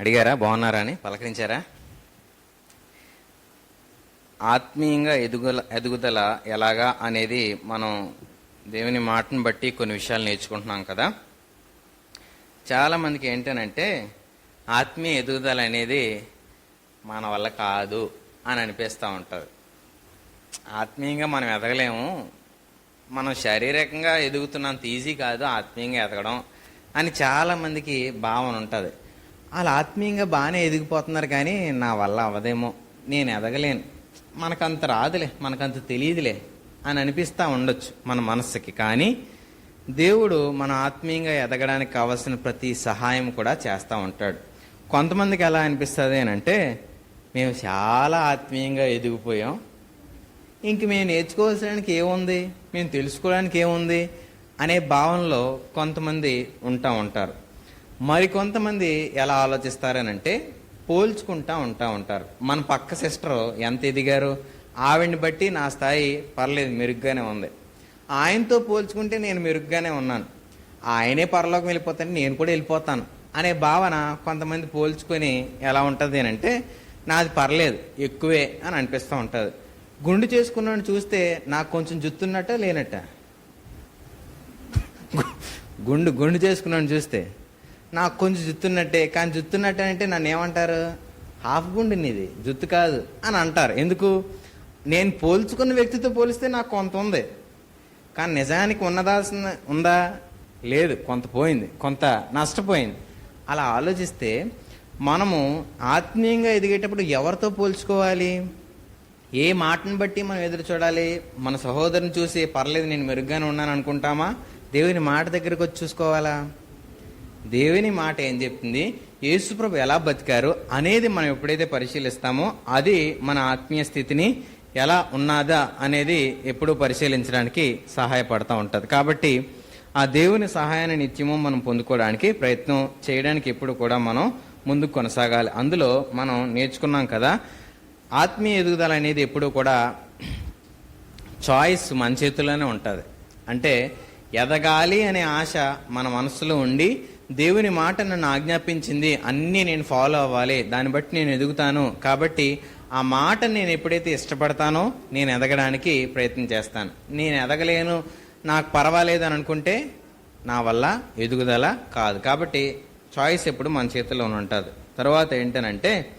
అడిగారా? బాగున్నారా అని? పలకరించారా? ఆత్మీయంగా ఎదుగుల ఎదుగుదల ఎలాగా అనేది మనం దేవుని మాటను బట్టి కొన్ని విషయాలు నేర్చుకుంటున్నాం కదా. చాలా మందికి ఏంటనంటే ఆత్మీయ ఎదుగుదల అనేది మన వల్ల కాదు అని అనిపిస్తూ ఉంటుంది. ఆత్మీయంగా మనం ఎదగలేము. మనం శారీరకంగా ఎదుగుతున్నంత ఈజీ కాదు ఆత్మీయంగా ఎదగడం అని చాలామందికి భావన ఉంటుంది. వాళ్ళు ఆత్మీయంగా బాగానే ఎదిగిపోతున్నారు కానీ నా వల్ల అవ్వదేమో. నేను ఎదగలేను. మనకంత రాదులే మనకంత తెలియదులే అని అనిపిస్తూ ఉండొచ్చు మన మనస్సుకి. కానీ దేవుడు మన ఆత్మీయంగా ఎదగడానికి కావలసిన ప్రతి సహాయం కూడా చేస్తూ ఉంటాడు. కొంతమందికి ఎలా అనిపిస్తుంది అని అంటే మేము చాలా ఆత్మీయంగా ఎదిగిపోయాం. ఇంక మేము నేర్చుకోవాల్సడానికి ఏముంది? మేము తెలుసుకోవడానికి ఏముంది? అనే భావనలో కొంతమంది ఉంటా ఉంటారు. మరి కొంతమంది ఎలా ఆలోచిస్తారనంటే పోల్చుకుంటా ఉంటా ఉంటారు. మన పక్క సిస్టర్ ఎంత ఎదిగారు? ఆవిడ్ని బట్టి నా స్థాయి పర్లేదు మెరుగ్గానే ఉంది. ఆయనతో పోల్చుకుంటే నేను మెరుగ్గానే ఉన్నాను. ఆయనే పరలోకం వెళ్ళిపోతాను నేను కూడా వెళ్ళిపోతాను అనే భావన కొంతమంది పోల్చుకొని ఎలా ఉంటుంది అని అంటే నాది పర్లేదు ఎక్కువే అని అనిపిస్తూ ఉంటుంది. గుండు చేసుకున్నాను చూస్తే నాకు కొంచెం జుత్తున్నట్ట లేనట్ట? గుండు గుండు చేసుకున్నాను చూస్తే నాకు కొంచెం జుత్తున్నట్టే కానీ జుత్తున్నట్టే అంటే నన్ను ఏమంటారు? హాఫ్ గుండు నీది జుత్తు కాదు అని అంటారు. ఎందుకు? నేను పోల్చుకున్న వ్యక్తితో పోలిస్తే నాకు కొంత ఉంది. కానీ నిజానికి ఉన్నదాల్సిన ఉందా? లేదు కొంత పోయింది కొంత నష్టపోయింది. అలా ఆలోచిస్తే మనము ఆత్మీయంగా ఎదిగేటప్పుడు ఎవరితో పోల్చుకోవాలి? ఏ మాటను బట్టి మనం ఎదురు చూడాలి? మన సహోదరుని చూసి పర్లేదు నేను మెరుగ్గానే ఉన్నాను అనుకుంటామా? దేవుని మాట దగ్గరకు వచ్చి చూసుకోవాలా? దేవుని మాట ఏం చెప్తుంది? యేసుప్రభు ఎలా బతికారు అనేది మనం ఎప్పుడైతే పరిశీలిస్తామో అది మన ఆత్మీయ స్థితిని ఎలా ఉన్నాదా అనేది ఎప్పుడూ పరిశీలించడానికి సహాయపడతా ఉంటుంది. కాబట్టి ఆ దేవుని సహాయాన్ని నిత్యము మనం పొందుకోవడానికి ప్రయత్నం చేయడానికి ఎప్పుడు కూడా మనం ముందుకు కొనసాగాలి. అందులో మనం నేర్చుకున్నాం కదా ఆత్మీయ ఎదుగుదల అనేది ఎప్పుడు కూడా చాయిస్ మన చేతుల్లోనే ఉంటుంది. అంటే ఎదగాలి అనే ఆశ మన మనసులో ఉండి దేవుని మాట నన్ను ఆజ్ఞాపించింది అన్నీ నేను ఫాలో అవ్వాలి దాన్ని బట్టి నేను ఎదుగుతాను. కాబట్టి ఆ మాట నేను ఎప్పుడైతే ఇష్టపడతానో నేను ఎదగడానికి ప్రయత్నం చేస్తాను. నేను ఎదగలేను నాకు పర్వాలేదు అని అనుకుంటే నా వల్ల ఎదుగుదల కాదు. కాబట్టి చాయిస్ ఎప్పుడు మన చేతిలో ఉంటుంది. తర్వాత ఏంటనంటే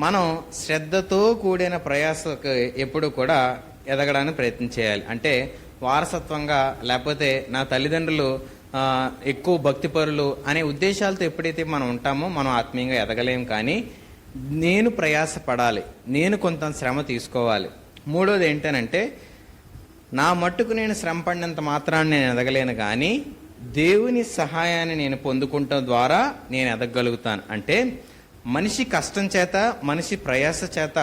మనం శ్రద్ధతో కూడిన ప్రయాసకు ఎప్పుడు కూడా ఎదగడానికి ప్రయత్నం చేయాలి. అంటే వారసత్వంగా లేకపోతే నా తల్లిదండ్రులు ఎక్కువ భక్తిపరులు అనే ఉద్దేశాలతో ఎప్పుడైతే మనం ఉంటామో మనం ఆత్మీయంగా ఎదగలేం కానీ నేను ప్రయాసపడాలి నేను కొంత శ్రమ తీసుకోవాలి. మూడోది ఏంటనంటే నా మట్టుకు నేను శ్రమ పడినంత మాత్రాన్ని నేను ఎదగలేను కానీ దేవుని సహాయాన్ని నేను పొందుకుంటం ద్వారా నేను ఎదగగలుగుతాను అంటే మనిషి కష్టం చేత మనిషి ప్రయాస చేత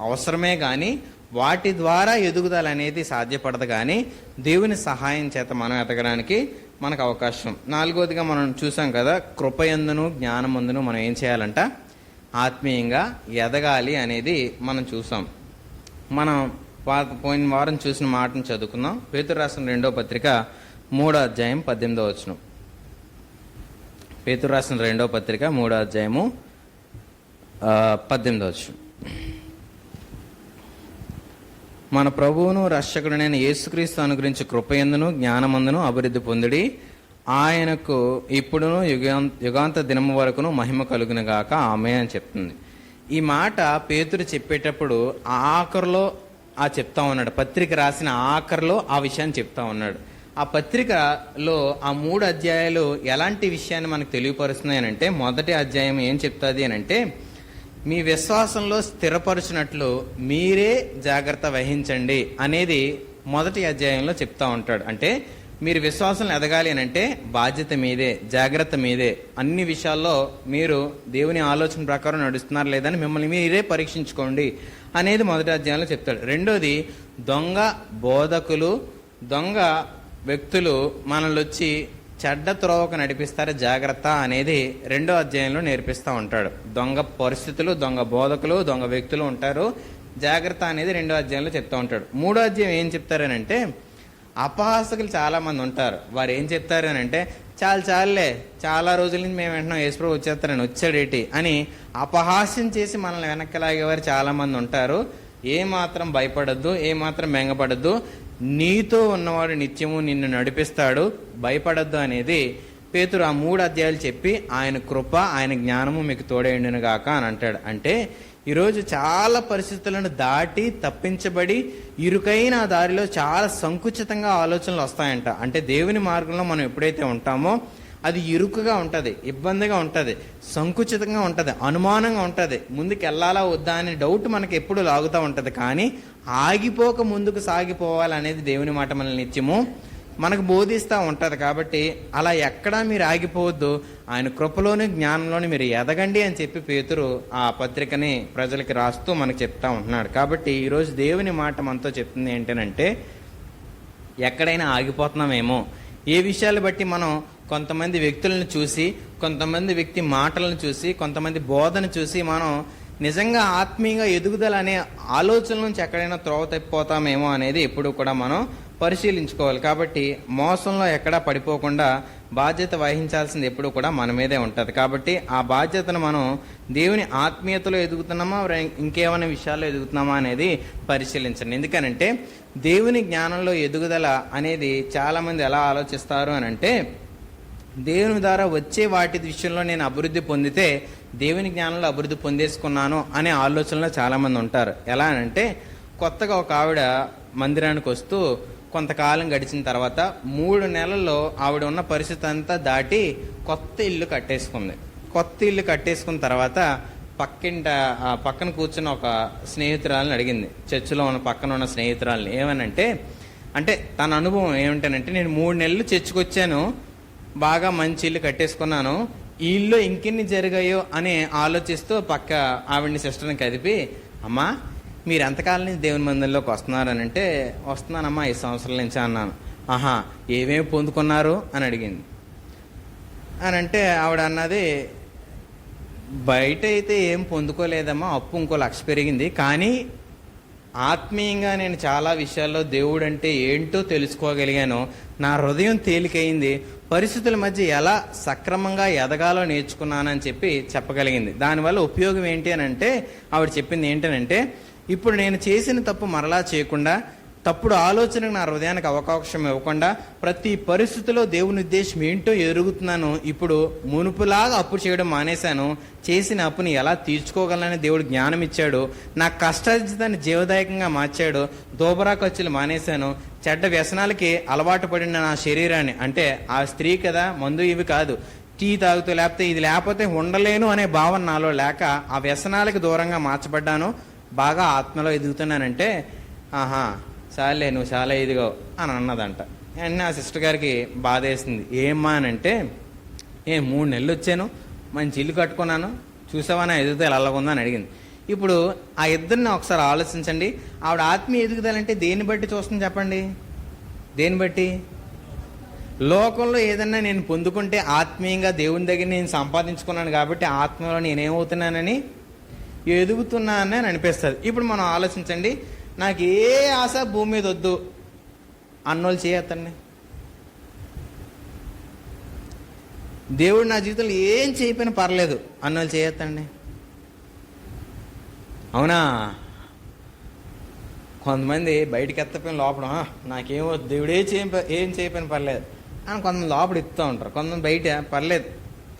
అవసరమే కానీ వాటి ద్వారా ఎదుగుదల అనేది సాధ్యపడదు కానీ దేవుని సహాయం చేత మనం ఎదగడానికి మనకు అవకాశం నాలుగోదిగా మనం చూసాం కదా కృపయందును జ్ఞానమందును మనం ఏం చేయాలంట? ఆత్మీయంగా ఎదగాలి అనేది మనం చూసాం. మనం పాత పోయిన వారం చూసిన మాటను చదువుకుందాం. పేతురు రాసిన రెండో పత్రిక మూడో అధ్యాయం పద్దెనిమిదో వచనం. పేతురు రాసిన రెండో పత్రిక మూడో అధ్యాయము పద్దెనిమిదో వచనం. మన ప్రభువును రక్షకుడైన యేసుక్రీస్తు అనుగ్రహించి కృపయందును జ్ఞానమందును అభివృద్ధి పొందిడి. ఆయనకు ఇప్పుడును యుగాంత యుగాంత దినము వరకును మహిమ కలుగును గాక. ఆమె అని చెప్తుంది. ఈ మాట పేతురు చెప్పేటప్పుడు ఆ ఆఖరిలో ఆ చెప్తా ఉన్నాడు. పత్రిక రాసిన ఆఖరిలో ఆ విషయాన్ని చెప్తా ఉన్నాడు. ఆ పత్రికలో ఆ మూడు అధ్యాయాలు ఎలాంటి విషయాన్ని మనకు తెలియపరుస్తున్నాయనంటే మొదటి అధ్యాయం ఏం చెప్తుంది అని అంటే మీ విశ్వాసంలో స్థిరపరచినట్లు మీరే జాగ్రత్త వహించండి అనేది మొదటి అధ్యాయంలో చెప్తా ఉంటాడు. అంటే మీరు విశ్వాసం ఎదగాలి అని అంటే బాధ్యత మీదే జాగ్రత్త మీదే. అన్ని విషయాల్లో మీరు దేవుని ఆలోచన ప్రకారం నడుస్తున్నారు లేదని మిమ్మల్ని మీరే పరీక్షించుకోండి అనేది మొదటి అధ్యాయంలో చెప్తాడు. రెండోది దొంగ బోధకులు దొంగ వ్యక్తులు మనల్ని వచ్చి చెడ్డ త్రోవకు నడిపిస్తారు జాగ్రత్త అనేది రెండో అధ్యాయంలో నేర్పిస్తూ ఉంటాడు. దొంగ పరిస్థితులు దొంగ బోధకులు దొంగ వ్యక్తులు ఉంటారు. జాగ్రత్త అనేది రెండో అధ్యాయంలో చెప్తూ ఉంటాడు. మూడో అధ్యాయం ఏం చెప్తారనంటే అపహాసకులు చాలామంది ఉంటారు. వారు ఏం చెప్తారనంటే చాలు చాలులే చాలా రోజుల నుంచి మేము వెంటనే యేసుప్రభు వచ్చేస్తారని వచ్చాడేటి అని అపహాస్యం చేసి మనల్ని వెనక్కి లాగేవారు చాలామంది ఉంటారు. ఏ మాత్రం భయపడద్దు ఏ మాత్రం నీతో ఉన్నవాడు నిత్యము నిన్ను నడిపిస్తాడు భయపడద్దు అనేది పేతురు ఆ మూడు అధ్యాయాలు చెప్పి ఆయన కృప ఆయన జ్ఞానము మీకు తోడేండును గాక అని అంటాడు. అంటే ఈరోజు చాలా పరిస్థితులను దాటి తప్పించబడి ఇరుకైన ఆ దారిలో చాలా సంకుచితంగా ఆలోచనలు వస్తాయంట. అంటే దేవుని మార్గంలో మనం ఎప్పుడైతే ఉంటామో అది ఇరుకుగా ఉంటుంది ఇబ్బందిగా ఉంటుంది సంకుచితంగా ఉంటుంది అనుమానంగా ఉంటుంది. ముందుకు వెళ్ళాలా వద్దా అనే డౌట్ మనకి ఎప్పుడు లాగుతూ ఉంటుంది. కానీ ఆగిపోక ముందుకు సాగిపోవాలనేది దేవుని మాట మనల్ని నిత్యము మనకు బోధిస్తూ ఉంటుంది. కాబట్టి అలా ఎక్కడా మీరు ఆగిపోవద్దు. ఆయన కృపలోని జ్ఞానంలోని మీరు ఎదగండి అని చెప్పి పేతురు ఆ పత్రికని ప్రజలకి రాస్తూ మనకు చెప్తా ఉంటున్నాడు. కాబట్టి ఈరోజు దేవుని మాట మనతో చెప్తుంది ఏంటంటే ఎక్కడైనా ఆగిపోతున్నామేమో. ఏ విషయాలు బట్టి మనం కొంతమంది వ్యక్తులను చూసి కొంతమంది వ్యక్తి మాటలను చూసి కొంతమంది బోధన చూసి మనం నిజంగా ఆత్మీయంగా ఎదుగుదల అనే ఆలోచన నుంచి ఎక్కడైనా త్రోవ తప్పిపోతామేమో అనేది ఎప్పుడు కూడా మనం పరిశీలించుకోవాలి. కాబట్టి మోసంలో ఎక్కడా పడిపోకుండా బాధ్యత వహించాల్సింది ఎప్పుడు కూడా మన మీదే ఉంటుంది. కాబట్టి ఆ బాధ్యతను మనం దేవుని ఆత్మీయతలో ఎదుగుతున్నామా ఇంకేమైనా విషయాల్లో ఎదుగుతున్నామా అనేది పరిశీలించండి. ఎందుకనంటే దేవుని జ్ఞానంలో ఎదుగుదల అనేది చాలామంది ఎలా ఆలోచిస్తారు అని అంటే దేవుని ద్వారా వచ్చే వాటి విషయంలో నేను అభివృద్ధి పొందితే దేవుని జ్ఞానంలో అభివృద్ధి పొందేసుకున్నాను అనే ఆలోచనలో చాలామంది ఉంటారు. ఎలా అంటే కొత్తగా ఒక ఆవిడ మందిరానికి వస్తూ కొంతకాలం గడిచిన తర్వాత మూడు నెలల్లో ఆవిడ ఉన్న పరిస్థితి అంతా దాటి కొత్త ఇల్లు కట్టేసుకుంది. కొత్త ఇల్లు కట్టేసుకున్న తర్వాత పక్కింట ఆ పక్కన కూర్చున్న ఒక స్నేహితురాలని అడిగింది. చర్చిలో ఉన్న పక్కన ఉన్న స్నేహితురాలని. ఏమనంటే అంటే తన అనుభవం ఏమిటనంటే నేను మూడు నెలలు చర్చికి వచ్చాను బాగా మంచి ఇల్లు కట్టేసుకున్నాను. ఈ ఇల్లు ఇంకెన్ని జరిగాయో అని ఆలోచిస్తూ పక్క ఆవిడ్ని సిస్టర్ని కదిపి అమ్మా మీరు ఎంతకాలం నుంచి దేవుని మందిరంలోకి వస్తున్నారని అంటే వస్తున్నానమ్మా ఈ సంవత్సరాల నుంచి అన్నాను. ఆహా ఏమేమి పొందుకున్నారు? అని అడిగింది. అని అంటే ఆవిడ అన్నది బయట అయితే ఏం పొందుకోలేదమ్మా అప్పు ఇంకో లక్ష పెరిగింది. కానీ ఆత్మీయంగా నేను చాలా విషయాల్లో దేవుడు అంటే ఏంటో తెలుసుకోగలిగాను నా హృదయం తేలికైంది పరిస్థితుల మధ్య ఎలా సక్రమంగా ఎదగాలో నేర్చుకున్నానని చెప్పి చెప్పగలిగింది. దానివల్ల ఉపయోగం ఏంటి అని అంటే ఆవిడ చెప్పింది ఏంటనంటే ఇప్పుడు నేను చేసిన తప్పు మరలా చేయకుండా తప్పుడు ఆలోచనకు నా హృదయానికి అవకాశం ఇవ్వకుండా ప్రతి పరిస్థితిలో దేవుని ఉద్దేశం ఏంటో ఎరుగుతున్నాను ఇప్పుడు మునుపులాగా అప్పు చేయడం మానేశాను. చేసిన అప్పుని ఎలా తీర్చుకోగలనని దేవుడు జ్ఞానం ఇచ్చాడు. నా కష్టార్జితాన్ని జీవదాయకంగా మార్చాడు. దోబరా ఖర్చులు మానేశాను. చెడ్డ వ్యసనాలకి అలవాటు పడిన నా శరీరాన్ని అంటే ఆ స్త్రీ కదా మందు ఇవి కాదు. టీ తాగుతూ లేకపోతే ఇది లేకపోతే ఉండలేను అనే భావన నాలో లేక ఆ వ్యసనాలకు దూరంగా మార్చబడ్డాను. బాగా ఆత్మలో ఎదుగుతున్నానంటే ఆహా చాలే నువ్వు చాలా ఇదిగో అని అన్నదంట. వెంటనే ఆ సిస్టర్ గారికి బాధ వేసింది ఏమ్మా అని అంటే ఏ మూడు నెలలు వచ్చాను మంచి ఇల్లు కట్టుకున్నాను చూసావా నా ఎదుగుదల అలాగుందా అని అడిగింది. ఇప్పుడు ఆ ఇద్దరిని ఒకసారి ఆలోచించండి. ఆవిడ ఆత్మీయ ఎదుగుదలంటే దేన్ని బట్టి చూస్తుంది చెప్పండి? దేన్ని బట్టి? లోకంలో ఏదన్నా నేను పొందుకుంటే ఆత్మీయంగా దేవుని దగ్గర నేను సంపాదించుకున్నాను కాబట్టి ఆత్మలో నేనేమవుతున్నానని ఎదుగుతున్నానని అని అనిపిస్తుంది. ఇప్పుడు మనం ఆలోచించండి. నాకు ఏ ఆశ భూమి మీద వద్దు. అన్నోళ్ళు చేయత్తండి దేవుడు నా జీవితంలో ఏం చేయకపోయినా పర్లేదు. అన్నోళ్ళు చేయొద్దండి అవునా? కొంతమంది బయటికి ఎత్తపోయిన లోపల నాకేమో దేవుడే చేయ ఏం చేయకపోయిన పర్లేదు. అని కొంతమంది లోపల ఇస్తూ ఉంటారు. కొంతమంది బయట పర్లేదు.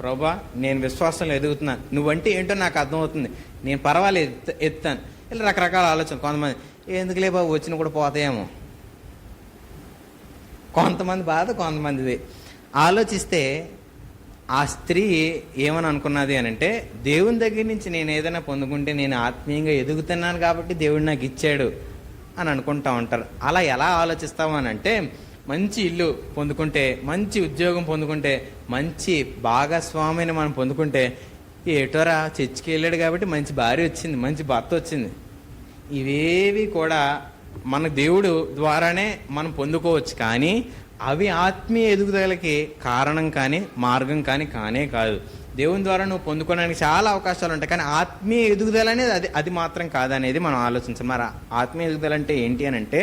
ప్రభా నేను విశ్వాసంలో ఎదుగుతున్నాను నువ్వంటే ఏంటో నాకు అర్థమవుతుంది. నేను పర్వాలేదు ఎత్తు- ఎత్తాను. ఇలా రకరకాల ఆలోచన కొంతమంది. ఎందుకులే బాబు వచ్చిన కూడా పోతాయేమో. కొంతమంది బాధ కొంతమందిది. ఆలోచిస్తే ఆ స్త్రీ ఏమని అనుకున్నది అని అంటే దేవుని దగ్గర నుంచి నేను ఏదైనా పొందుకుంటే నేను ఆత్మీయంగా ఎదుగుతున్నాను కాబట్టి దేవుడు నాకు ఇచ్చాడు అని అనుకుంటా ఉంటారు. అలా ఎలా ఆలోచిస్తాము అని అంటే మంచి ఇల్లు పొందుకుంటే మంచి ఉద్యోగం పొందుకుంటే మంచి భాగస్వామిని మనం పొందుకుంటే ఏటోరా చర్చికి వెళ్ళాడు కాబట్టి మంచి భార్య వచ్చింది మంచి భర్త వచ్చింది. ఇవేవి కూడా మన దేవుడు ద్వారానే మనం పొందుకోవచ్చు కానీ అవి ఆత్మీయ ఎదుగుదలకి కారణం కానీ మార్గం కానీ కానే కాదు. దేవుని ద్వారా నువ్వు పొందుకోవడానికి చాలా అవకాశాలు ఉంటాయి కానీ ఆత్మీయ ఎదుగుదల అనేది అది అది మాత్రం కాదనేది మనం ఆలోచించాలి మరి ఆత్మీయ ఎదుగుదల అంటే ఏంటి అని అంటే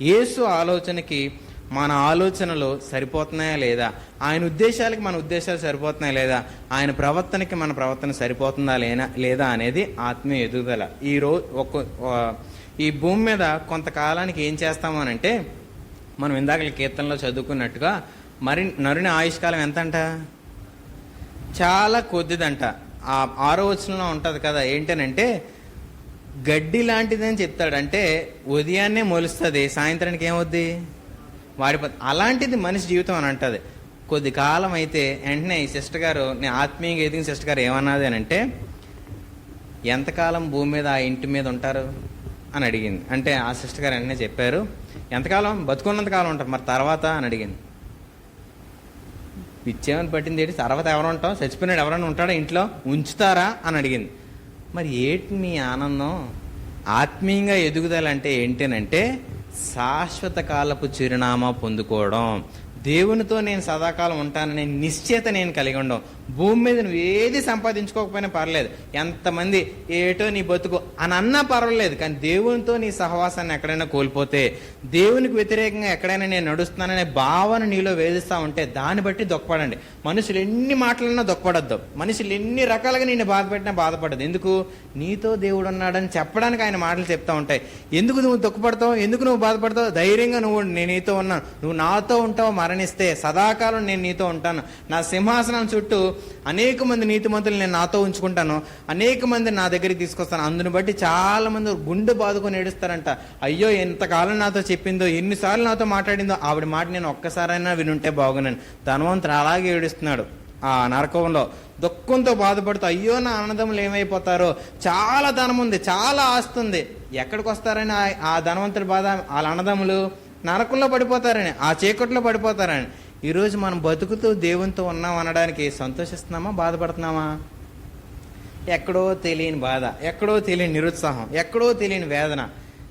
యేసు ఆలోచనకి మన ఆలోచనలు సరిపోతున్నాయా లేదా? ఆయన ఉద్దేశాలకి మన ఉద్దేశాలు సరిపోతున్నాయా లేదా? ఆయన ప్రవర్తనకి మన ప్రవర్తన సరిపోతుందా లేనా లేదా అనేది ఆత్మీయ ఎదుగుదల. ఈ రోజు ఒక్క ఈ భూమి మీద కొంతకాలానికి ఏం చేస్తామనంటే అని అంటే మనం ఇందాక కీర్తనలో చదువుకున్నట్టుగా మరి నరుని ఆయుష్కాలం ఎంతంట? చాలా కొద్దిదంట. ఆ ఆరో వచనంలో ఉంటది కదా ఏంటనంటే గడ్డి లాంటిదని చెప్తాడు. అంటే ఉదయాన్నే మొలుస్తుంది సాయంత్రానికి ఏమవుద్ది? వాడిపోతుంది అలాంటిది మనిషి జీవితం అని అంటది. కొద్ది కాలం అయితే వెంటనే ఈ సిస్టర్ గారు నేను ఆత్మీయంగా ఎదిగిన సిస్టర్ గారు ఏమన్నది అని అంటే ఎంతకాలం భూమి మీద ఆ ఇంటి మీద ఉంటారు? అని అడిగింది. అంటే ఆ సిస్టర్ గారు వెంటనే చెప్పారు ఎంతకాలం? బతుకున్నంత కాలం ఉంటారు. మరి తర్వాత? అని అడిగింది. పిచ్చేమని పట్టింది ఏంటి? తర్వాత ఎవరు ఉంటాం చచ్చిపోయినాడు ఎవరైనా ఉంటాడా ఇంట్లో? ఉంచుతారా? అని అడిగింది. మరి ఏంటి మీ ఆనందం? ఆత్మీయంగా ఎదుగుదల అంటే ఏంటనంటే శాశ్వత కాలపు చిరునామా పొందుకోవడం. దేవునితో నేను సదాకాలం ఉంటాననే నిశ్చయత నేను కలిగి ఉండడం. భూమి మీద నువ్వు ఏది సంపాదించుకోకపోయినా పర్లేదు. ఎంతమంది ఏటో నీ బతుకు అని అన్నా పర్వాలేదు కానీ దేవునితో నీ సహవాసాన్ని ఎక్కడైనా కోల్పోతే దేవునికి వ్యతిరేకంగా ఎక్కడైనా నేను నడుస్తున్నాననే భావన నీలో వేధిస్తూ ఉంటే దాన్ని బట్టి దొక్కపడండి. మనుషులు ఎన్ని మాటలన్నా దొక్కపడద్దు. మనుషులు ఎన్ని రకాలుగా నేను బాధపెట్టినా బాధపడదు ఎందుకు? నీతో దేవుడు ఉన్నాడని చెప్పడానికి ఆయన మాటలు చెప్తా ఉంటాయి. ఎందుకు నువ్వు దుఃఖపడతావు ఎందుకు నువ్వు బాధపడతావు? ధైర్యంగా నువ్వు నేను నీతో ఉన్నాను. నువ్వు నాతో ఉంటావు మరణిస్తే సదాకాలం నేను నీతో ఉంటాను. నా సింహాసనం చుట్టూ అనేక మంది నీతిమంతులు నేను నాతో ఉంచుకుంటాను అనేక మంది నా దగ్గరికి తీసుకొస్తాను. అందుని బట్టి చాలా మంది గుండె బాదుకొని ఏడుస్తారంట. అయ్యో ఎంతకాలం నాతో చెప్పిందో ఎన్నిసార్లు నాతో మాట్లాడిందో ఆవిడ మాట నేను ఒక్కసారైనా వినుంటే బాగున్నాను. ధనవంతుడు అలాగే ఏడుస్తున్నాడు ఆ నరకంలో. దుఃఖంతో బాధపడుతూ అయ్యో నా అన్నదమ్ములు ఏమైపోతారో. చాలా ధనం ఉంది చాలా ఆస్తి ఉంది ఎక్కడికి వస్తారని ఆ- ఆ ధనవంతుడి బాధ? వాళ్ళ అన్నదమ్ములు నరకంలో పడిపోతారని ఆ చీకట్లో పడిపోతారని. ఈరోజు మనం బతుకుతూ దేవునితో ఉన్నాం అనడానికి సంతోషిస్తున్నామా? బాధపడుతున్నామా? ఎక్కడో తెలియని బాధ ఎక్కడో తెలియని నిరుత్సాహం ఎక్కడో తెలియని వేదన.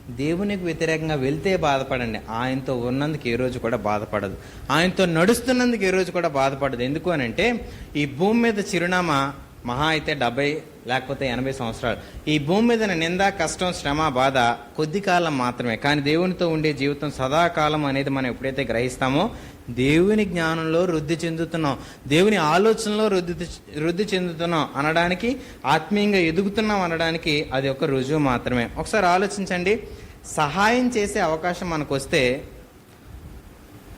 దేవునికి వ్యతిరేకంగా వెళ్తే బాధపడండి. ఆయనతో ఉన్నందుకు ఏ రోజు కూడా బాధపడదు. ఆయనతో నడుస్తున్నందుకు ఏ రోజు కూడా బాధపడదు. ఎందుకు అని అంటే ఈ భూమి మీద చిరునామా మహా అయితే డెబ్బై లేకపోతే ఎనభై సంవత్సరాలు. ఈ భూమి మీద నింద కష్టం శ్రమ బాధ కొద్ది కాలం మాత్రమే. కానీ దేవునితో ఉండే జీవితం సదాకాలం అనేది మనం ఎప్పుడైతే గ్రహిస్తామో దేవుని జ్ఞానంలో వృద్ధి చెందుతున్నాం. దేవుని ఆలోచనలో వృద్ధి వృద్ధి చెందుతున్నాం అనడానికి ఆత్మీయంగా ఎదుగుతున్నాం అనడానికి అది ఒక రుజువు మాత్రమే. ఒకసారి ఆలోచించండి. సహాయం చేసే అవకాశం మనకు వస్తే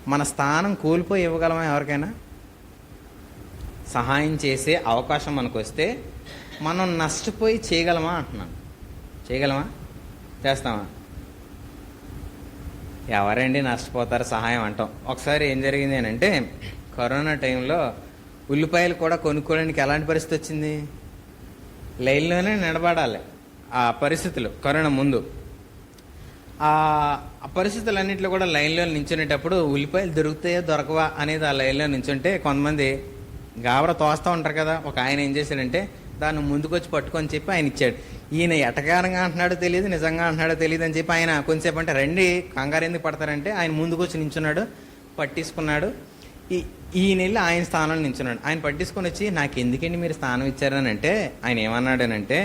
మన స్థానం కోల్పోయి ఇవ్వగలమా ఎవరికైనా? సహాయం చేసే అవకాశం మనకు వస్తే మనం నష్టపోయి చేయగలమా అంటున్నాను. చేయగలమా? చేస్తామా? ఎవరండి నష్టపోతారు సహాయం అంటాం. ఒకసారి ఏం జరిగింది అంటే కరోనా టైంలో ఉల్లిపాయలు కూడా కొనుక్కోవడానికి ఎలాంటి పరిస్థితి వచ్చింది? లైన్లోనే నిలబడాలి ఆ పరిస్థితులు కరోనా ముందు. ఆ ఆ పరిస్థితులన్నింటిలో కూడా లైన్లో నించునేటప్పుడు ఉల్లిపాయలు దొరుకుతాయో దొరకవా అనేది ఆ లైన్లో నించుంటే కొంతమంది గాబర తోస్తూ ఉంటారు కదా. ఒక ఆయన ఏం చేశాడంటే దాన్ని ముందుకొచ్చి పట్టుకొని చెప్పి ఆయన ఇచ్చాడు. ఈయన ఎటకారంగా అంటున్నాడో తెలియదు నిజంగా అంటున్నాడో తెలియదు అని చెప్పి ఆయన కొంచెంసేపు అంటే రండి కంగారు ఎందుకు పడతారంటే ఆయన ముందుకొచ్చి నించున్నాడు పట్టించుకున్నాడు. ఈ ఈయన వెళ్ళి ఆయన స్థానంలో నించున్నాడు. ఆయన పట్టించుకొని వచ్చి నాకు ఎందుకండి మీరు స్థానం ఇచ్చారని అంటే ఆయన ఏమన్నాడనంటే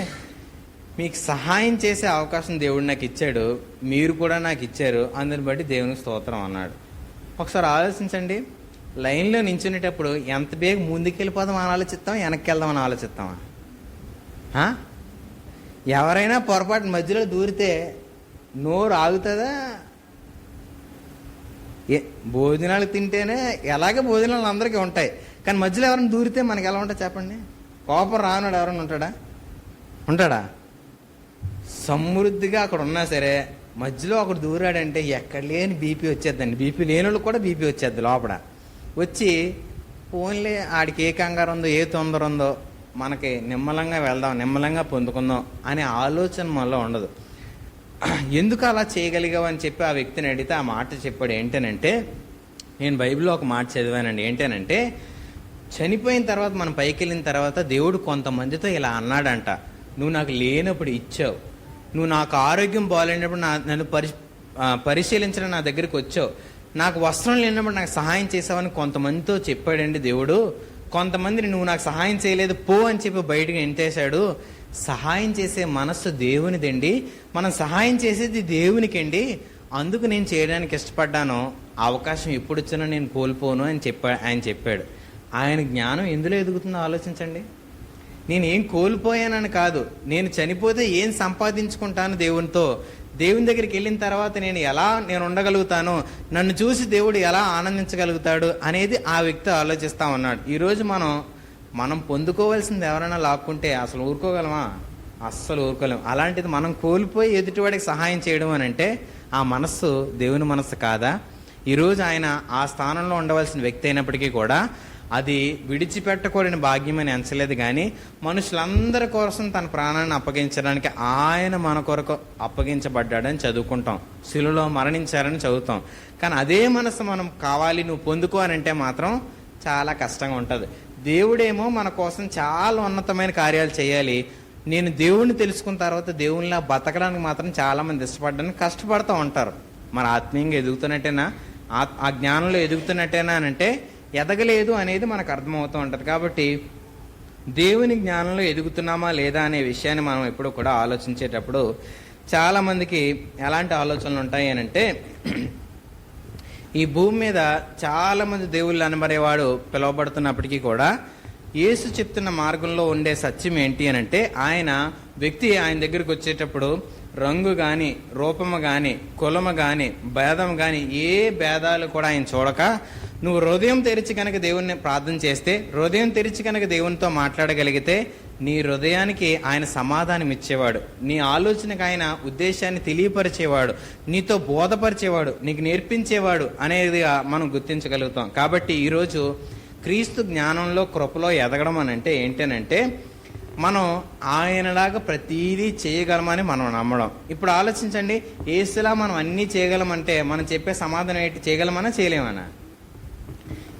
మీకు సహాయం చేసే అవకాశం దేవుడు నాకు ఇచ్చాడు మీరు కూడా నాకు ఇచ్చారు అందుని బట్టి దేవునికి స్తోత్రం అన్నాడు. ఒకసారి ఆలోచించండి లైన్లో నించునేటప్పుడు ఎంత బేగ ముందుకెళ్ళిపోదాం అని ఆలోచిస్తాం వెనక్కి వెళ్దాం అని ఆలోచిస్తామా? ఎవరైనా పొరపాటు మధ్యలో దూరితే నోరు ఆగుతుందా? ఏ భోజనాలు తింటేనే ఎలాగే భోజనాలు అందరికీ ఉంటాయి. కానీ మధ్యలో ఎవరైనా దూరితే మనకి ఎలా ఉంటుంది చెప్పండి? కోపం రానుడు ఎవరైనా ఉంటాడా? ఉంటాడా? సమృద్ధిగా అక్కడ ఉన్నా సరే మధ్యలో ఒకడు దూరాడంటే ఎక్కడ లేని బీపీ వచ్చేద్దండి. బీపీ లేని వాళ్ళు కూడా బీపీ వచ్చేద్ది లోపల. వచ్చి ఫోన్లే ఆడికి ఏ కంగారు ఉందో ఏ తొందర ఉందో మనకి నిమ్మలంగా వెళ్దాం నిమ్మలంగా పొందుకుందాం అనే ఆలోచన మనలో ఉండదు. ఎందుకు అలా చేయగలిగావు అని చెప్పి ఆ వ్యక్తిని అడిగితే ఆ మాట చెప్పాడు. ఏంటనంటే నేను బైబిల్లో ఒక మాట చదివానండి. ఏంటనంటే చనిపోయిన తర్వాత మనం పైకి వెళ్ళిన తర్వాత దేవుడు కొంతమందితో ఇలా అన్నాడంట. నువ్వు నాకు లేనప్పుడు ఇచ్చావు. నువ్వు నాకు ఆరోగ్యం బాగాలేనప్పుడు నా నన్ను పరి పరిశీలించడం నా దగ్గరికి వచ్చావు. నాకు వస్త్రం లేనప్పుడు నాకు సహాయం చేసావని కొంతమందితో చెప్పాడండి దేవుడు. కొంతమందిని నువ్వు నాకు సహాయం చేయలేదు పో అని చెప్పి బయటకు ఎంటేశాడు. సహాయం చేసే మనస్సు దేవునిదండి. మనం సహాయం చేసేది దేవునికండి. అందుకు నేను చేయడానికి ఇష్టపడ్డాను. అవకాశం ఎప్పుడు వచ్చినా నేను కోల్పోను అని చెప్పా ఆయన చెప్పాడు. ఆయన జ్ఞానం ఎందులో ఎదుగుతుందో ఆలోచించండి. నేను ఏం కోల్పోయానని కాదు. నేను చనిపోతే ఏం సంపాదించుకుంటాను దేవునితో? దేవుని దగ్గరికి వెళ్ళిన తర్వాత నేను ఎలా నేను ఉండగలుగుతాను? నన్ను చూసి దేవుడు ఎలా ఆనందించగలుగుతాడు? అనేది ఆ వ్యక్తి ఆలోచిస్తా ఉన్నాడు. ఈరోజు మనం మనం పొందుకోవాల్సింది ఎవరైనా లాక్కుంటే అసలు ఊరుకోగలమా? అస్సలు ఊరుకోలేం. అలాంటిది మనం కోల్పోయి ఎదుటివాడికి సహాయం చేయడం అని అంటే ఆ మనస్సు దేవుని మనస్సు కాదా? ఈరోజు ఆయన ఆ స్థానంలో ఉండవలసిన వ్యక్తి అయినప్పటికీ కూడా అది విడిచిపెట్టకూడని భాగ్యం అని ఎంచలేదు కానీ మనుషులందరి కోసం తన ప్రాణాన్ని అప్పగించడానికి ఆయన మన కొరకు అప్పగించబడ్డాడని చదువుకుంటాం. శిలులో మరణించారని చదువుతాం. కానీ అదే మనసు మనం కావాలి నువ్వు పొందుకో అని అంటే మాత్రం చాలా కష్టంగా ఉంటుంది. దేవుడేమో మన కోసం చాలా ఉన్నతమైన కార్యాలు చేయాలి. నేను దేవుణ్ణి తెలుసుకున్న తర్వాత దేవునిలా బతకడానికి మాత్రం చాలామంది ఇష్టపడడానికి కష్టపడుతూ ఉంటారు. మరి ఆత్మీయంగా ఎదుగుతున్నట్టేనా? ఆ జ్ఞానంలో ఎదుగుతున్నట్టేనా అని అంటే ఎదగలేదు అనేది మనకు అర్థమవుతూ ఉంటుంది. కాబట్టి దేవుని జ్ఞానంలో ఎదుగుతున్నామా లేదా అనే విషయాన్ని మనం ఎప్పుడు కూడా ఆలోచించేటప్పుడు చాలామందికి ఎలాంటి ఆలోచనలు ఉంటాయి అని అంటే ఈ భూమి మీద చాలామంది దేవుళ్ళు అనబడేవాడు పిలువబడుతున్నప్పటికీ కూడా యేసు చెప్తున్న మార్గంలో ఉండే సత్యం ఏంటి అని అంటే ఆయన వ్యక్తి ఆయన దగ్గరికి వచ్చేటప్పుడు రంగు కానీ రూపము కానీ కులము కానీ భేదం కానీ ఏ భేదాలు కూడా ఆయన చూడక నువ్వు హృదయం తెరిచి కనుక దేవుణ్ణి ప్రార్థన చేస్తే హృదయం తెరిచి కనుక దేవునితో మాట్లాడగలిగితే నీ హృదయానికి ఆయన సమాధానం ఇచ్చేవాడు. నీ ఆలోచనకు ఆయన ఉద్దేశాన్ని తెలియపరిచేవాడు. నీతో బోధపరిచేవాడు. నీకు నేర్పించేవాడు అనేది మనం గుర్తించగలుగుతాం. కాబట్టి ఈరోజు క్రీస్తు జ్ఞానంలో కృపలో ఎదగడం అని అంటే ఏంటనంటే మనం ఆయనలాగా ప్రతీదీ చేయగలమని మనం నమ్మడం. ఇప్పుడు ఆలోచించండి ఏసులా మనం అన్నీ చేయగలమంటే మనం చెప్పే సమాధానం ఏంటి? చేయగలమనా చేయలేమనా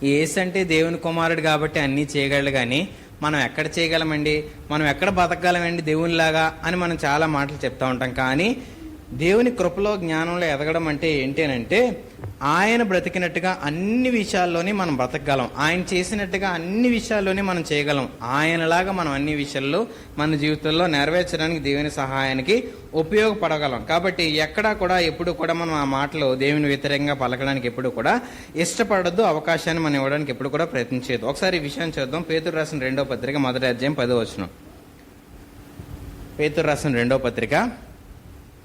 ఏసు అంటే దేవుని కుమారుడు కాబట్టి అన్నీ చేయగలడు కానీ మనం ఎక్కడ చేయగలమండి? మనం ఎక్కడ బతకగలమండి దేవునిలాగా అని మనం చాలా మాటలు చెప్తా ఉంటాం. కానీ దేవుని కృపలో జ్ఞానంలో ఎదగడం అంటే ఏంటి అని అంటే ఆయన బ్రతికినట్టుగా అన్ని విషయాల్లోనే మనం బ్రతకగలం. ఆయన చేసినట్టుగా అన్ని విషయాల్లోనే మనం చేయగలం. ఆయనలాగా మనం అన్ని విషయాల్లో మన జీవితంలో నెరవేర్చడానికి దేవుని సహాయానికి ఉపయోగపడగలం. కాబట్టి ఎక్కడా కూడా ఎప్పుడు కూడా మనం ఆ మాటలు దేవుని వ్యతిరేకంగా పలకడానికి ఎప్పుడు కూడా ఇష్టపడద్దు. అవకాశాన్ని మనం ఇవ్వడానికి ఎప్పుడు కూడా ప్రయత్నించేది ఒకసారి ఈ విషయం చూద్దాం. పేతురు రాసిన రెండో పత్రిక మొదటి అధ్యాయం పదో వచనం. పేతురు రాసిన రెండో పత్రిక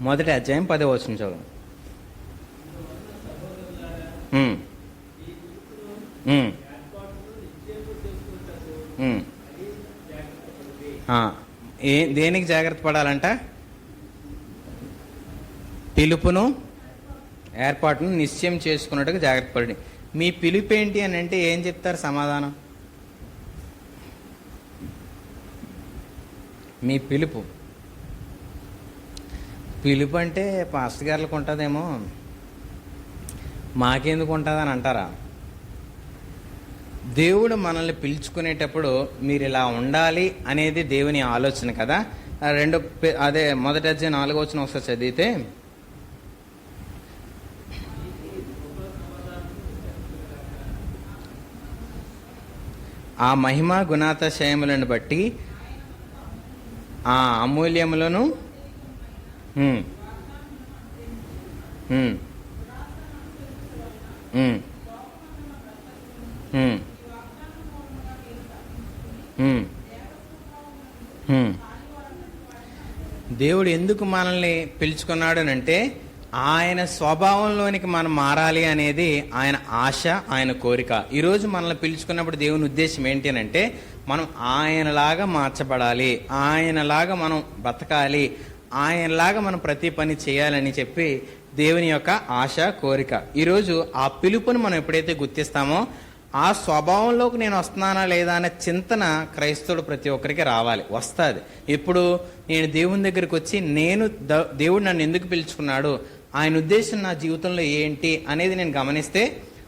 మొదటి అధ్యాయం పదే వచ్చిన చదువు ఏ దేనికి జాగ్రత్త పడాలంట? పిలుపును ఏర్పాటును నిశ్చయం చేసుకున్నట్టుగా జాగ్రత్త పడండి. మీ పిలుపు ఏంటి అని అంటే ఏం చెప్తారు సమాధానం? మీ పిలుపు. పిలుపు అంటే పాస్టర్ గారులకు ఉంటుందేమో. మాకెందుకు ఉంటుంది అని అంటారా? దేవుడు మనల్ని పిలుచుకునేటప్పుడు మీరు ఇలా ఉండాలి అనేది దేవుని ఆలోచన కదా? రెండు రెండో అదే మొదటి అధ్యాయం నాలుగో వచ్చిన ఒకసారి చదివితే. ఆ మహిమ గుణాతశయములను బట్టి ఆ అమూల్యములను Hmm. Hmm. Hmm. దేవుడు ఎందుకు మనల్ని పిలుచుకున్నాడు అంటే ఆయన స్వభావంలోనికి మనం మారాలి అనేది ఆయన ఆశ ఆయన కోరిక. ఈరోజు మనల్ని పిలుచుకున్నప్పుడు దేవుని ఉద్దేశం ఏంటి అని అంటే మనం ఆయనలాగా మార్చబడాలి ఆయనలాగా మనం బతకాలి ఆయనలాగా మనం ప్రతి పని చేయాలని చెప్పి దేవుని యొక్క ఆశ కోరిక. ఈరోజు ఆ పిలుపుని మనం ఎప్పుడైతే గుర్తిస్తామో ఆ స్వభావంలోకి నేను వస్తున్నానా లేదా అనే చింతన క్రైస్తవుడు ప్రతి ఒక్కరికి రావాలి వస్తుంది. ఇప్పుడు నేను దేవుని దగ్గరికి వచ్చి నేను దేవుడు నన్ను ఎందుకు పిలుచుకున్నాడు ఆయన ఉద్దేశం నా జీవితంలో ఏంటి అనేది నేను గమనిస్తే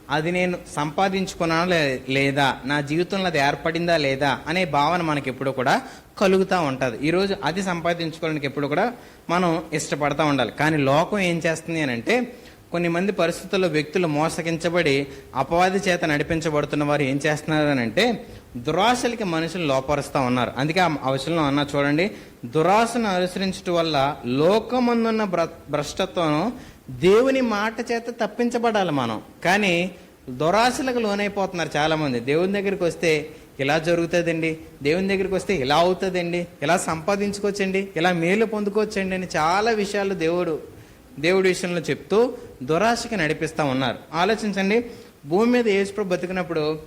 అది నేను సంపాదించుకున్నానా లే- లేదా నా జీవితంలో అది ఏర్పడిందా లేదా అనే భావన మనకి ఎప్పుడు కూడా కలుగుతూ ఉంటుంది. ఈరోజు అది సంపాదించుకోవడానికి ఎప్పుడు కూడా మనం ఇష్టపడతా ఉండాలి. కానీ లోకం ఏం చేస్తుంది అని అంటే కొన్ని మంది పరిస్థితుల్లో వ్యక్తులు మోసగించబడి అపవాది చేత నడిపించబడుతున్న వారు ఏం చేస్తున్నారు అని అంటే దురాశలకి మనుషులు లోపరుస్తూ ఉన్నారు. అందుకే ఆ అవసరంలో అన్న చూడండి దురాశను అనుసరించడం వల్ల లోకమందున్న భ్ర భ్రష్టత్వం దేవుని మాట చేత తప్పించబడాలి మనం. కానీ దురాశలకు లోనైపోతున్నారు చాలామంది. దేవుని దగ్గరికి వస్తే ఇలా జరుగుతుందండి. దేవుని దగ్గరికి వస్తే ఇలా అవుతుందండి. ఇలా సంపాదించుకోవచ్చండి. ఇలా మేలు పొందుకోవచ్చండి అని చాలా విషయాలు దేవుడు దేవుడి విషయంలో చెప్తూ దురాశకి నడిపిస్తూ ఉన్నారు. ఆలోచించండి. భూమి మీద యేసుప్రభు బతికినప్పుడు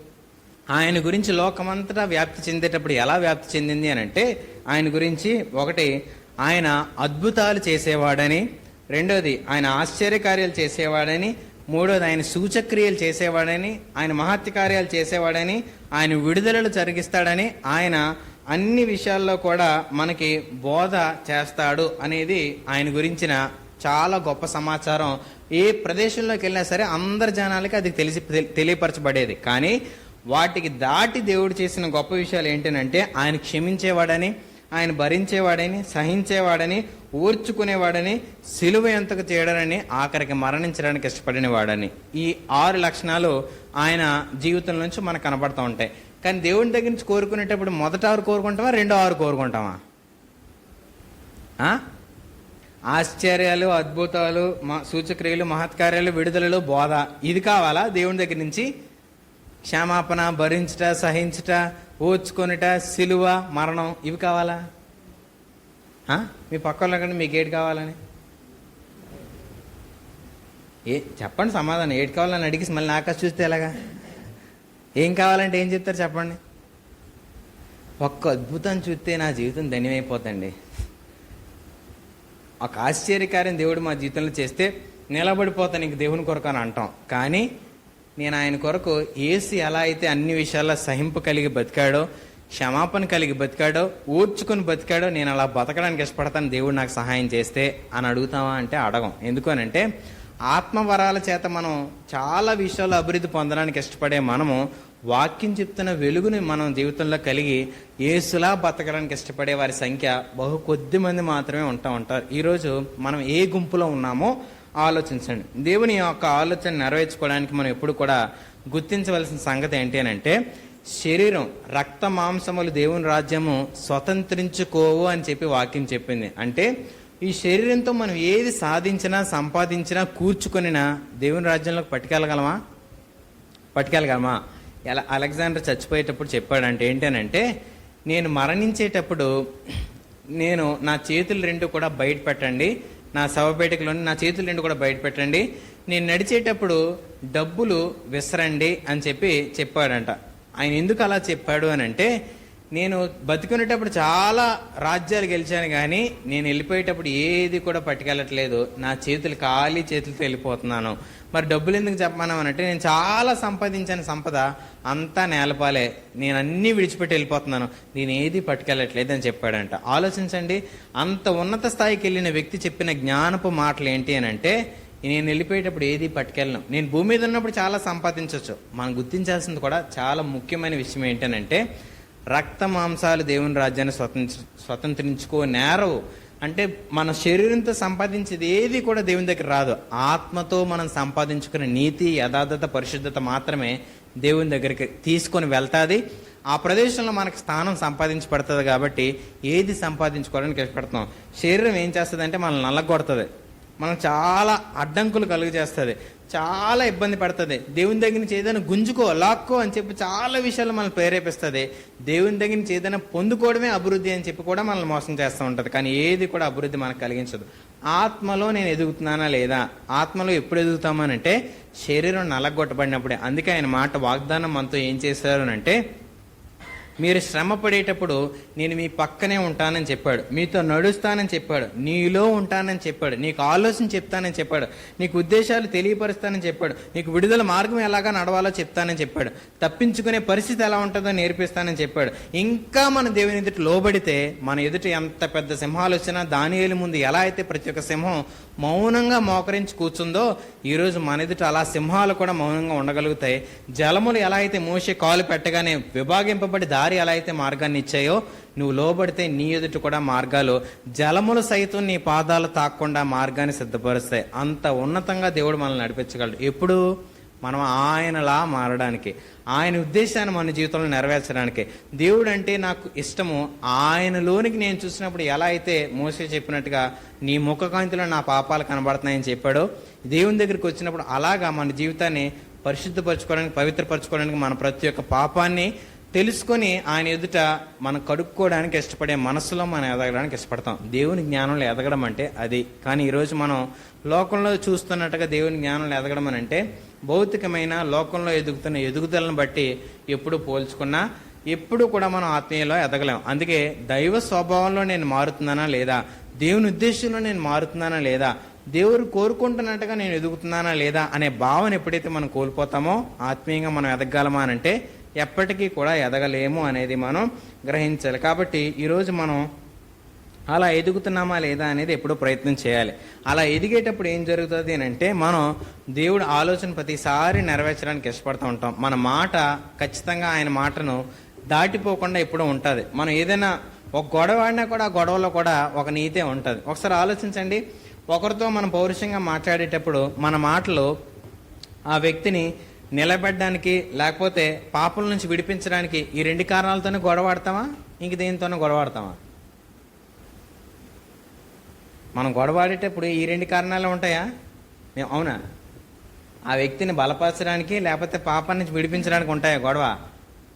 ఆయన గురించి లోకమంతటా వ్యాప్తి చెందేటప్పుడు ఎలా వ్యాప్తి చెందింది అని అంటే ఆయన గురించి ఒకటి ఆయన అద్భుతాలు చేసేవాడని. రెండోది ఆయన ఆశ్చర్యకార్యాలు చేసేవాడని. మూడోది ఆయన సూచక్రియలు చేసేవాడని ఆయన మహత్య కార్యాలు చేసేవాడని ఆయన విడుదలలు జరిగిస్తాడని ఆయన అన్ని విషయాల్లో కూడా మనకి బోధ చేస్తాడు అనేది ఆయన గురించిన చాలా గొప్ప సమాచారం. ఏ ప్రదేశంలోకి వెళ్ళినా సరే అందరి జనాలకి అది తెలిసి తెలియపరచబడేది. కానీ వాటికి దాటి దేవుడు చేసిన గొప్ప విషయాలు ఏంటంటే ఆయన క్షమించేవాడని ఆయన భరించేవాడని సహించేవాడని ఓర్చుకునేవాడని సిలువ ఎంతకు చేయడని ఆఖరికి మరణించడానికి ఇష్టపడిన వాడని ఈ ఆరు లక్షణాలు ఆయన జీవితం నుంచి మనకు కనబడుతూ ఉంటాయి. కానీ దేవుని దగ్గర నుంచి కోరుకునేటప్పుడు మొదట ఆరు కోరుకుంటామా రెండో ఆరు కోరుకుంటామా? ఆశ్చర్యాలు అద్భుతాలు మ- సూచక్రియలు మహత్కార్యాలు విడుదలలు బోధ. ఇది కావాలా దేవుని దగ్గర నుంచి? క్షమాపణ భరించుట సహించుట ఓర్చుకొనుట సిలువ మరణం ఇవి కావాలా? మీ పక్కలో కంటే మీకు ఏటి కావాలని. ఏ చెప్పండి సమాధానం. ఏడు కావాలని అడిగి మళ్ళీ ఆకాశ చూస్తే ఎలాగా? ఏం కావాలంటే ఏం చెప్తారు చెప్పండి? ఒక్క అద్భుతం చూస్తే నా జీవితం ధన్యమైపోతండి. ఒక ఆశ్చర్యకార్యం దేవుడు మా జీవితంలో చేస్తే నిలబడిపోతాను ఇంక దేవుని కొరకు అని అంటాం. కానీ నేను ఆయన కొరకు ఏసి ఎలా అయితే అన్ని విషయాల్లో సహింపు కలిగి బతికాడో క్షమాపణ కలిగి బతికాడో ఓర్చుకుని బతికాడో నేను అలా బతకడానికి ఇష్టపడతాను దేవుడు నాకు సహాయం చేస్తే అని అడుగుతావా అంటే అడగం. ఎందుకనంటే ఆత్మవరాల చేత మనం చాలా విషయాల్లో అభివృద్ధి పొందడానికి ఇష్టపడే మనము వాక్యం చెప్తున్న వెలుగుని మనం జీవితంలో కలిగి ఏసులా బతకడానికి ఇష్టపడే వారి సంఖ్య బహు కొద్ది మంది మాత్రమే ఉంటా ఉంటారు. ఈరోజు మనం ఏ గుంపులో ఉన్నామో ఆలోచించండి. దేవుని యొక్క ఆలోచన నెరవేర్చుకోవడానికి మనం ఎప్పుడు కూడా గుర్తించవలసిన సంగతి ఏంటి అని అంటే శరీరం రక్త మాంసములు దేవుని రాజ్యము స్వతంత్రించుకోవు అని చెప్పి వాక్యం చెప్పింది. అంటే ఈ శరీరంతో మనం ఏది సాధించినా సంపాదించినా కూర్చుకొనినా దేవుని రాజ్యంలోకి పట్టుకెళ్ళగలమా? పట్టుకెళ్ళగలమా? ఎలా అలెగ్జాండర్ చచ్చిపోయేటప్పుడు చెప్పాడంటే ఏంటనంటే నేను మరణించేటప్పుడు నేను నా చేతులు రెండు కూడా బయట పెట్టండి నా శవపేటికలోని నా చేతులు రెండు కూడా బయట పెట్టండి. నేను నడిచేటప్పుడు డబ్బులు విసరండి అని చెప్పి చెప్పాడంట. ఆయన ఎందుకు అలా చెప్పాడు అని అంటే నేను బతికునేటప్పుడు చాలా రాజ్యాలు గెలిచాను కానీ నేను వెళ్ళిపోయేటప్పుడు ఏది కూడా పట్టుకెళ్ళట్లేదు. నా చేతులు ఖాళీ చేతులతో వెళ్ళిపోతున్నాను. మరి డబ్బులు ఎందుకు చెప్పమన్నాం అంటే నేను చాలా సంపాదించాను సంపద అంతా నేలపాలే. నేను అన్నీ విడిచిపెట్టి వెళ్ళిపోతున్నాను. నేను ఏది పట్టుకెళ్ళట్లేదు అని చెప్పాడంట. ఆలోచించండి అంత ఉన్నత స్థాయికి వెళ్ళిన వ్యక్తి చెప్పిన జ్ఞానపు మాటలు ఏంటి అని అంటే నేను వెళ్ళిపోయేటప్పుడు ఏది పట్టుకెళ్ళను. నేను భూమి మీద ఉన్నప్పుడు చాలా సంపాదించవచ్చు మనం గుర్తించాల్సింది కూడా చాలా ముఖ్యమైన విషయం ఏంటనంటే రక్త మాంసాలు దేవుని రాజ్యాన్ని స్వతంత్ర స్వతంత్రించుకో నేరవు. అంటే మన శరీరంతో సంపాదించేది ఏది కూడా దేవుని దగ్గర రాదు. ఆత్మతో మనం సంపాదించుకునే నీతి యథార్థత పరిశుద్ధత మాత్రమే దేవుని దగ్గరికి తీసుకొని వెళ్తాది. ఆ ప్రదేశంలో మనకు స్థానం సంపాదించబడుతుంది కాబట్టి ఏది సంపాదించుకోవడానికి ఇష్టపడతాం శరీరం ఏం చేస్తుంది అంటే మనల్ని నల్లగొడుతుంది. మనం చాలా అడ్డంకులు కలుగు చేస్తుంది చాలా ఇబ్బంది పడుతుంది. దేవుని దగ్గర నుంచి ఏదైనా గుంజుకో లాక్కో అని చెప్పి చాలా విషయాలు మనల్ని ప్రేరేపిస్తుంది. దేవుని దగ్గర నుంచి ఏదైనా పొందుకోవడమే అభివృద్ధి అని చెప్పి కూడా మనల్ని మోసం చేస్తూ ఉంటుంది. కానీ ఏది కూడా అభివృద్ధి మనకు కలిగించదు. ఆత్మలో నేను ఎదుగుతున్నానా లేదా? ఆత్మలో ఎప్పుడు ఎదుగుతామనంటే శరీరం నలగొట్టబడినప్పుడే. అందుకే ఆయన మాట వాగ్దానం మనతో ఏం చేశారు అని అంటే మీరు శ్రమ పడేటప్పుడు నేను మీ పక్కనే ఉంటానని చెప్పాడు. మీతో నడుస్తానని చెప్పాడు. నీలో ఉంటానని చెప్పాడు. నీకు ఆలోచన చెప్తానని చెప్పాడు. నీకు ఉద్దేశాలు తెలియపరుస్తానని చెప్పాడు. నీకు విడుదల మార్గం ఎలాగా నడవాలో చెప్తానని చెప్పాడు. తప్పించుకునే పరిస్థితి ఎలా ఉంటుందో నేర్పిస్తానని చెప్పాడు. ఇంకా మన దేవుని ఎదుట లోబడితే మన ఎదుట ఎంత పెద్ద సింహాలు వచ్చినా దానియేలు ముందు ఎలా అయితే ప్రతి ఒక్క సింహం మౌనంగా మోకరించి కూర్చుందో ఈరోజు మన ఎదుట అలా సింహాలు కూడా మౌనంగా ఉండగలుగుతాయి. జలములు ఎలా అయితే మోసే కాలు పెట్టగానే విభాగింపబడి దారి ఎలా అయితే మార్గాన్ని ఇచ్చాయో నువ్వు లోబడితే నీ ఎదుట కూడా మార్గాలు. జలములు సైతం నీ పాదాలు తాకుండా మార్గాన్ని సిద్ధపరుస్తాయి. అంత ఉన్నతంగా దేవుడు మనల్ని నడిపించగలడు. ఎప్పుడు? మనం ఆయనలా మారడానికి. ఆయన ఉద్దేశాన్ని మన జీవితంలో నెరవేర్చడానికి. దేవుడు అంటే నాకు ఇష్టము. ఆయనలోనికి నేను చూసినప్పుడు ఎలా అయితే మోసే చెప్పినట్టుగా నీ ముఖ కాంతిలో నా పాపాలు కనబడుతున్నాయని చెప్పాడో దేవుని దగ్గరికి వచ్చినప్పుడు అలాగా మన జీవితాన్ని పరిశుద్ధపరచుకోవడానికి పవిత్రపరచుకోవడానికి మన ప్రతి ఒక్క పాపాన్ని తెలుసుకొని ఆయన ఎదుట మనం కడుక్కోవడానికి ఇష్టపడే మనసులో మనం ఎదగడానికి ఇష్టపడతాం. దేవుని జ్ఞానంలో ఎదగడం అంటే అది. కానీ ఈరోజు మనం లోకంలో చూస్తున్నట్టుగా దేవుని జ్ఞానంలో ఎదగడం అని అంటే భౌతికమైన లోకంలో ఎదుగుతున్న ఎదుగుదలను బట్టి ఎప్పుడు పోల్చుకున్నా ఎప్పుడు కూడా మనం ఆత్మీయలో ఎదగలేం. అందుకే దైవ స్వభావంలో నేను మారుతున్నానా లేదా? దేవుని ఉద్దేశంలో నేను మారుతున్నానా లేదా? దేవుడు కోరుకుంటున్నట్టుగా నేను ఎదుగుతున్నానా లేదా అనే భావన ఎప్పుడైతే మనం కోల్పోతామో ఆత్మీయంగా మనం ఎదగలమా అని అంటే ఎప్పటికీ కూడా ఎదగలేము అనేది మనం గ్రహించాలి. కాబట్టి ఈరోజు మనం అలా ఎదుగుతున్నామా లేదా అనేది ఎప్పుడూ ప్రయత్నం చేయాలి. అలా ఎదిగేటప్పుడు ఏం జరుగుతుంది అని అంటే మనం దేవుడు ఆలోచన ప్రతిసారి నెరవేర్చడానికి ఇష్టపడుతూ ఉంటాం. మన మాట ఖచ్చితంగా ఆయన మాటను దాటిపోకుండా ఎప్పుడూ ఉంటుంది. మనం ఏదైనా ఒక గొడవ ఆడినా కూడా ఆ గొడవలో కూడా ఒక నీతే ఉంటుంది. ఒకసారి ఆలోచించండి. ఒకరితో మనం పౌరుషంగా మాట్లాడేటప్పుడు మన మాటలు ఆ వ్యక్తిని నిలబెట్టడానికి లేకపోతే పాపల నుంచి విడిపించడానికి ఈ రెండు కారణాలతోనే గొడవాడతామా ఇంక దేనితోనే గొడవాడతామా మనం గొడవాడేటప్పుడు ఈ రెండు కారణాలు ఉంటాయా? మేము అవునా? ఆ వ్యక్తిని బలపరచడానికి లేకపోతే పాపం నుంచి విడిపించడానికి ఉంటాయా గొడవ?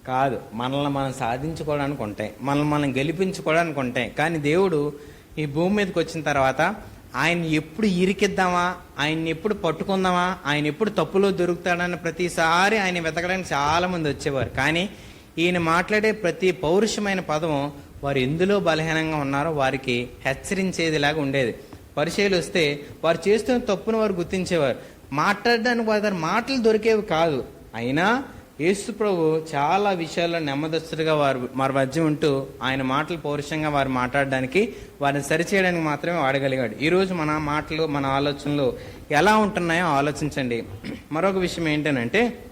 కాదు. మనల్ని మనం సాధించుకోవడానికి ఉంటాయి. మనల్ని మనం గెలిపించుకోవడానికి ఉంటాయి. కానీ దేవుడు ఈ భూమి మీదకి వచ్చిన తర్వాత ఆయన ఎప్పుడు ఇరికిద్దామా? ఆయన్ని ఎప్పుడు పట్టుకుందామా? ఆయన ఎప్పుడు తప్పులో దొరుకుతాడని ప్రతిసారి ఆయన వెతకడానికి చాలామంది వచ్చేవారు. కానీ ఈయన మాట్లాడే ప్రతి పౌరుషమైన పదం వారు ఎందులో బలహీనంగా ఉన్నారో వారికి హెచ్చరించేదిలాగా ఉండేది. పరిచయలు వస్తే వారు చేస్తున్న తప్పును వారు గుర్తించేవారు. మాట్లాడడానికి వారి మాటలు దొరికేవి కాదు. అయినా యేసు ప్రభు చాలా విషయాల్లో నెమ్మదస్తుగా వారు వారి మధ్య ఉంటూ ఆయన మాటలు పౌరుషంగా వారు మాట్లాడడానికి వారిని సరిచేయడానికి మాత్రమే వాడగలిగాడు. ఈరోజు మన మాటలు మన ఆలోచనలు ఎలా ఉంటున్నాయో ఆలోచించండి. మరొక విషయం ఏంటనంటే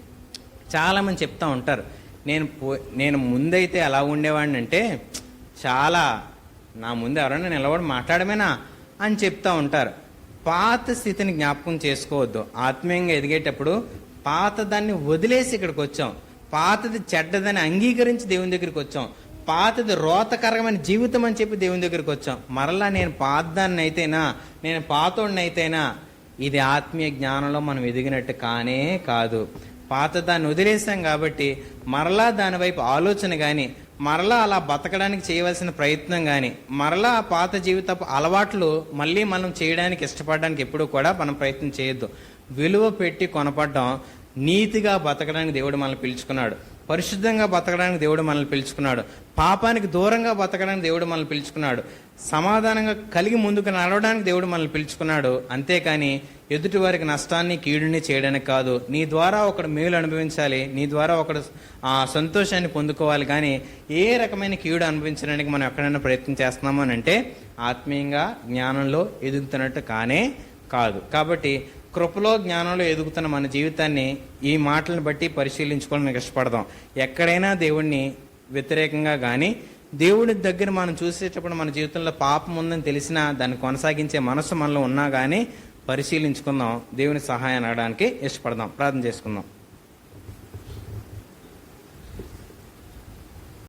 చాలామంది చెప్తా ఉంటారు. నేను పో నేను ముందైతే ఎలా ఉండేవాడిని అంటే చాలా నా ముందు ఎవరైనా నిలబడి మాట్లాడమేనా అని చెప్తా ఉంటారు. పాత స్థితిని జ్ఞాపకం చేసుకోవద్దు. ఆత్మీయంగా ఎదిగేటప్పుడు పాత దాన్ని వదిలేసి ఇక్కడికి వచ్చాం. పాతది చెడ్డదని అంగీకరించి దేవుని దగ్గరికి వచ్చాం. పాతది రోతకరమైన జీవితం అని చెప్పి దేవుని దగ్గరికి వచ్చాం. మరలా నేను పాతదాన్ని అయితేనా? నేను పాతోడిని అయితేనా? ఇది ఆత్మీయ జ్ఞానంలో మనం ఎదిగినట్టు కానే కాదు. పాత దాన్ని వదిలేసాం కాబట్టి మరలా దాని వైపు ఆలోచన కానీ మరలా అలా బతకడానికి చేయవలసిన ప్రయత్నం కానీ మరలా ఆ పాత జీవితపు అలవాట్లు మళ్ళీ మనం చేయడానికి ఇష్టపడడానికి ఎప్పుడూ కూడా మనం ప్రయత్నం చేయొద్దు. విలువ పెట్టి కొనపడడం నీతిగా బతకడానికి దేవుడు మనల్ని పిలుచుకున్నాడు. పరిశుద్ధంగా బతకడానికి దేవుడు మనల్ని పిలుచుకున్నాడు. పాపానికి దూరంగా బతకడానికి దేవుడు మనల్ని పిలుచుకున్నాడు. సమాధానంగా కలిగి ముందుకు నడవడానికి దేవుడు మనల్ని పిలుచుకున్నాడు. అంతేకాని ఎదుటి వారికి నష్టాన్ని కీడుని చేయడానికి కాదు. నీ ద్వారా ఒకడు మేలు అనుభవించాలి. నీ ద్వారా ఒకడు ఆ సంతోషాన్ని పొందుకోవాలి. కానీ ఏ రకమైన కీడు అనుభవించడానికి మనం ఎక్కడైనా ప్రయత్నం చేస్తున్నామో అని అంటే ఆత్మీయంగా జ్ఞానంలో ఎదుగుతున్నట్టు కానే కాదు. కాబట్టి కృపలో జ్ఞానంలో ఎదుగుతున్న మన జీవితాన్ని ఈ మాటలను బట్టి పరిశీలించుకోవడానికి ఇష్టపడదాం. ఎక్కడైనా దేవుణ్ణి వ్యతిరేకంగా కానీ దేవుడి దగ్గర మనం చూసేటప్పుడు మన జీవితంలో పాపం ఉందని తెలిసినా దాన్ని కొనసాగించే మనసు మనలో ఉన్నా కానీ పరిశీలించుకుందాం. దేవుని సహాయం అనడానికి ఇష్టపడదాం. ప్రార్థన చేసుకుందాం.